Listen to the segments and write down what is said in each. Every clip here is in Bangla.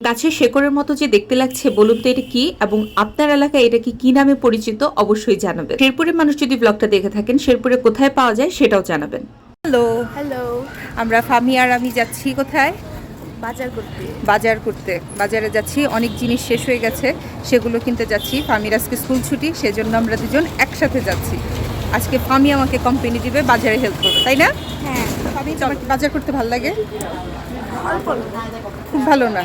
গাছের শেকড়ের মতো যে দেখতে লাগছে বলুন তো এটা কি? এবং আপনার এলাকায় এটা কি কি নামে পরিচিত? অবশ্যই জানাবেন। শেরপুরের মানুষ যদি ব্লগটা দেখে থাকেন শেরপুরে কোথায় পাওয়া যায় সেটাও জানাবেন। হ্যালো। হ্যালো। আমরা ফামি আর আমি যাচ্ছি কোথায়? বাজার করতে। বাজার করতে। বাজারে যাচ্ছি অনেক জিনিস শেষ হয়ে গেছে সেগুলো কিনতে যাচ্ছি। ফামির আজকে স্কুল ছুটি সেজন্য আমরা দুজন একসাথে যাচ্ছি। আজকে ফামি আমাকে কোম্পানি দিবে বাজারে হেল্প করবে তাই না? হ্যাঁ। তোমার বাজার করতে ভালো লাগে? খুব ভালো না?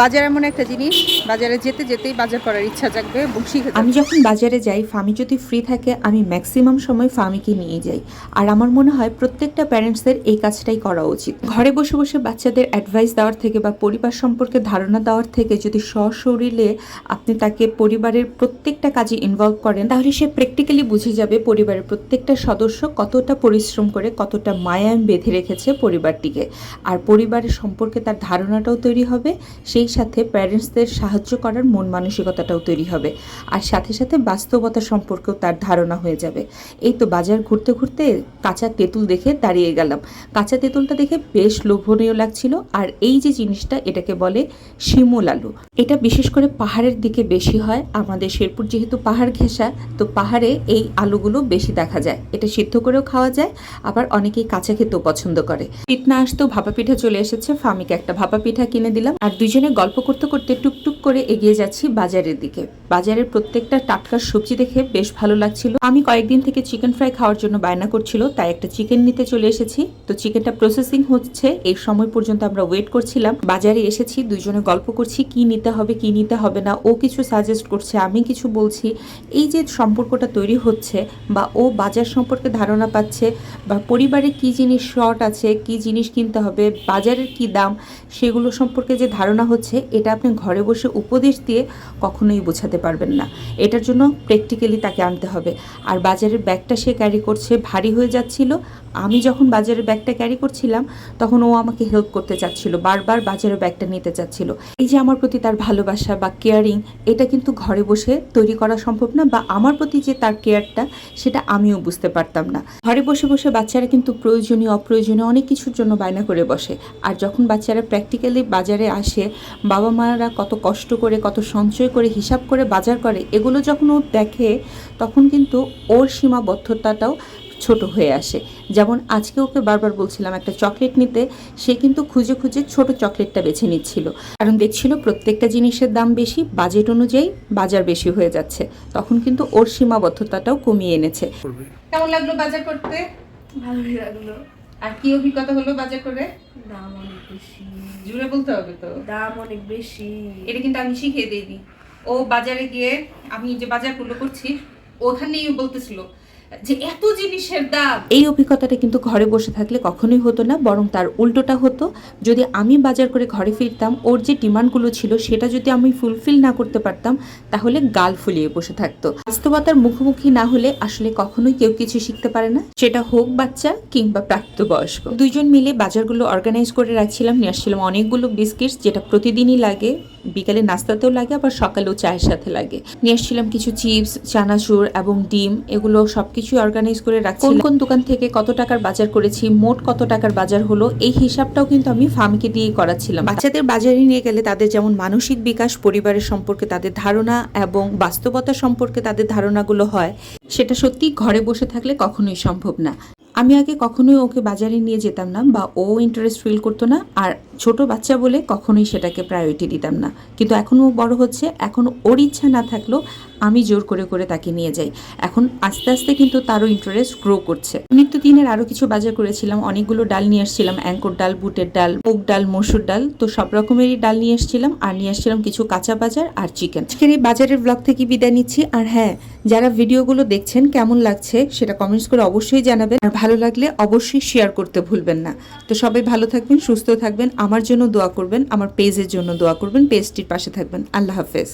বাজার এমন একটা জিনিস বাজারে যেতে যেতেই বাজার করার ইচ্ছা জাগবে শিখে আমি যখন বাজারে যাই ফামি যদি ফ্রি থাকে আমি ম্যাক্সিমাম সময় ফামিকে নিয়ে যাই। আর আমার মনে হয় প্রত্যেকটা প্যারেন্টসদের এই কাজটাই করা উচিত। ঘরে বসে বসে বাচ্চাদের অ্যাডভাইস দেওয়ার থেকে বা পরিবার সম্পর্কে ধারণা দেওয়ার থেকে যদি সশরীরে আপনি তাকে পরিবারের প্রত্যেকটা কাজে ইনভলভ করেন তাহলে সে প্র্যাকটিক্যালি বুঝে যাবে পরিবারের প্রত্যেকটা সদস্য কতটা পরিশ্রম করে কতটা মায়াম বেঁধে রেখেছে পরিবারটিকে। আর পরিবারের সম্পর্কে তার ধারণাটাও তৈরি হবে, সেই সাথে প্যারেন্টসদের সাহায্য করার মন মানসিকতাটাও তৈরি হবে। আর সাথে সাথে বাস্তবতা সম্পর্কেও তার ধারণা হয়ে যাবে। এই তো বাজার ঘুরতে ঘুরতে কাঁচা তেঁতুল দেখে দাঁড়িয়ে গেলাম। কাঁচা তেঁতুলটা দেখে বেশ লোভনীয় লাগছিল। আর এই যে জিনিসটা, এটাকে বলে শিমুল আলু। এটা বিশেষ করে পাহাড়ের দিকে বেশি হয়। আমাদের শেরপুর যেহেতু পাহাড় ঘেঁষা, তো পাহাড়ে এই আলুগুলো বেশি দেখা যায়। এটা সিদ্ধ করেও খাওয়া যায়। আবার অনেকেই কাঁচা খেতেও পছন্দ করে। পিঠ না আসতেও ভাপা পিঠা চলে এসেছে। ফামিকে একটা ভাপা পিঠা কিনে দিলাম। আর দুজনে গল্প করতে করতে টুকটুক করে এগিয়ে যাচ্ছি বাজারের দিকে। বাজারের প্রত্যেকটা টাটকা সবজি দেখে বেশ ভালো লাগছিল। আমি কয়েকদিন থেকে চিকেন ফ্রাই খাওয়ার জন্য বায়না করছিল, তাই একটা চিকেন নিতে চলে এসেছি। তো চিকেনটা প্রসেসিং হচ্ছে, এই সময় পর্যন্ত আমরা ওয়েট করছিলাম। বাজারে এসেছি দুজনে গল্প করছি, কি নিতে হবে, কি নিতে হবে না, ও কিছু সাজেস্ট করছে, আমি কিছু বলছি। এই যে সম্পর্কটা তৈরি হচ্ছে, বা ও বাজার সম্পর্কে ধারণা পাচ্ছে, বা পরিবারে কি জিনিস শর্ট আছে, কি জিনিস কিনতে হবে, বাজারের কি দাম, সেগুলো সম্পর্কে যে ধারণা হচ্ছে, এটা আপনি ঘরে বসে উপদেশ দিয়ে কখনোই বোঝাতে পারবেন না। এটার জন্য প্র্যাকটিক্যালি তাকে আনতে হবে। আর বাজারের ব্যাগটা সে ক্যারি করছে, ভারী হয়ে যাচ্ছিল আমি যখন বাজারের ব্যাগটা ক্যারি করছিলাম, তখন ও আমাকে হেল্প করতে চাচ্ছিল, বারবার বাজারের ব্যাগটা নিতে চাচ্ছিল। এই যে আমার প্রতি তার ভালোবাসা বা কেয়ারিং এটা কিন্তু ঘরে বসে তৈরি করা সম্ভব না বা আমার প্রতি যে তার কেয়ারটা সেটা আমিও বুঝতে পারতাম না। ঘরে বসে বসে বাচ্চারা কিন্তু প্রয়োজনীয়, অপ্রয়োজনীয় অনেক কিছুর জন্য বায়না করে বসে। আর যখন বাচ্চারা প্র্যাকটিক্যালি বাজারে আসে, বাবা মারা কত কষ্ট করে, কত সঞ্চয় করে, হিসাব করে বাজার করে, এগুলো যখন ও দেখে, তখন কিন্তু ওর সীমাবদ্ধতাটাও ছোট হয়ে আসে। যেমন আজকে ওকে বারবার বলছিলাম একটা চকলেট নিতে সে কিন্তু খুঁজে খুঁজে ছোট চকলেটটা বেছে নিচ্ছিল। কারণ দেখছিল প্রত্যেকটা জিনিসের দাম বেশি বাজেট অনুযায়ী বাজার বেশি হয়ে যাচ্ছে। তখন কিন্তু ওর সীমাবদ্ধতাটাও কমিয়ে এনেছে। কেমন লাগল বাজার করতে? ভালোই লাগল। আর কি অভিজ্ঞতা হলো বাজার করে? দাম অনেক বেশি। জুড়ে বলতে হবে তো। দাম অনেক বেশি। এটা কিন্তু আমি শিখিয়ে দিইনি। ও বাজারে গিয়ে আমি যে বাজারগুলো করছি ওখানেই বলতেছিল যে এত জিনিসের দাম। এই অভিজ্ঞতাটা কিন্তু ঘরে বসে থাকলে কখনোই হতো না, বরং তার উল্টোটা হতো। যদি আমি বাজার করে ঘরে ফিরতাম, ওর যে ডিমান্ডগুলো ছিল, সেটা যদি আমি ফুলফিল না করতে পারতাম, তাহলে গাল ফুলিয়ে বসে থাকতো। বাস্তবতার মুখোমুখি না হলে আসলে কখনোই কেউ কিছু শিখতে পারে না, সেটা হোক বাচ্চা কিংবা প্রাপ্তবয়স্ক। দুইজন মিলে বাজারগুলো অর্গানাইজ করে রাখছিলাম, নিয়ে আসছিলাম অনেকগুলো বিস্কিটস যেটা প্রতিদিনই লাগে। বিকালে নাস্তাতেও লাগে, আবার সকালেও চায়ের সাথে লাগে। নিয়ে আসছিলাম কিছু চিপস চানাচুর এবং ডিম, এগুলো সবকিছু অর্গানাইজ করে রাখছি কোন কোন দোকান থেকে কত টাকার বাজার করেছি, মোট কত টাকার বাজার হলো, এই হিসাবটাও কিন্তু আমি ফার্মকে দিয়ে করাচ্ছিলাম। বাচ্চাদের বাজারে নিয়ে গেলে তাদের যেমন মানসিক বিকাশ, পরিবারের সম্পর্কে তাদের ধারণা এবং বাস্তবতা সম্পর্কে তাদের ধারণাগুলো হয়, সেটা সত্যি ঘরে বসে থাকলে কখনোই সম্ভব না। আমি আগে কখনোই ওকে বাজারে নিয়ে যেতাম না বা ও ইন্টারেস্ট ফিল করতো না, আর ছোট বাচ্চা বলে কখনোই সেটাকে প্রায়োরিটি দিতাম না। কিন্তু এখন ও বড় হচ্ছে, এখন ওর ইচ্ছা না থাকলেও আমি জোর করে করে তাকে নিয়ে যাই। এখন আস্তে আস্তে কিন্তু তারও ইন্টারেস্ট গ্রো করছে। নিত্যদিনের আরও কিছু বাজার করেছিলাম। অনেকগুলো ডাল নিয়ে আসছিলাম। অ্যাঙ্কর ডাল, বুটের ডাল মুগ ডাল, মসুর ডাল, তো সব রকমেরই ডাল নিয়ে আসছিলাম। আর নিয়ে আসছিলাম কিছু কাঁচা বাজার আর চিকেন। আজকের এই বাজারের ব্লগ থেকে বিদায় নিচ্ছি। আর হ্যাঁ যারা ভিডিওগুলো দেখছেন, কেমন লাগছে সেটা কমেন্টস করে অবশ্যই জানাবেন। আর ভালো লাগলে অবশ্যই শেয়ার করতে ভুলবেন না। তো সবাই ভালো থাকবেন, সুস্থ থাকবেন। আমার জন্য দোয়া করবেন, আমার পেজের জন্য দোয়া করবেন পেজটির পাশে থাকবেন। আল্লাহ হাফেজ।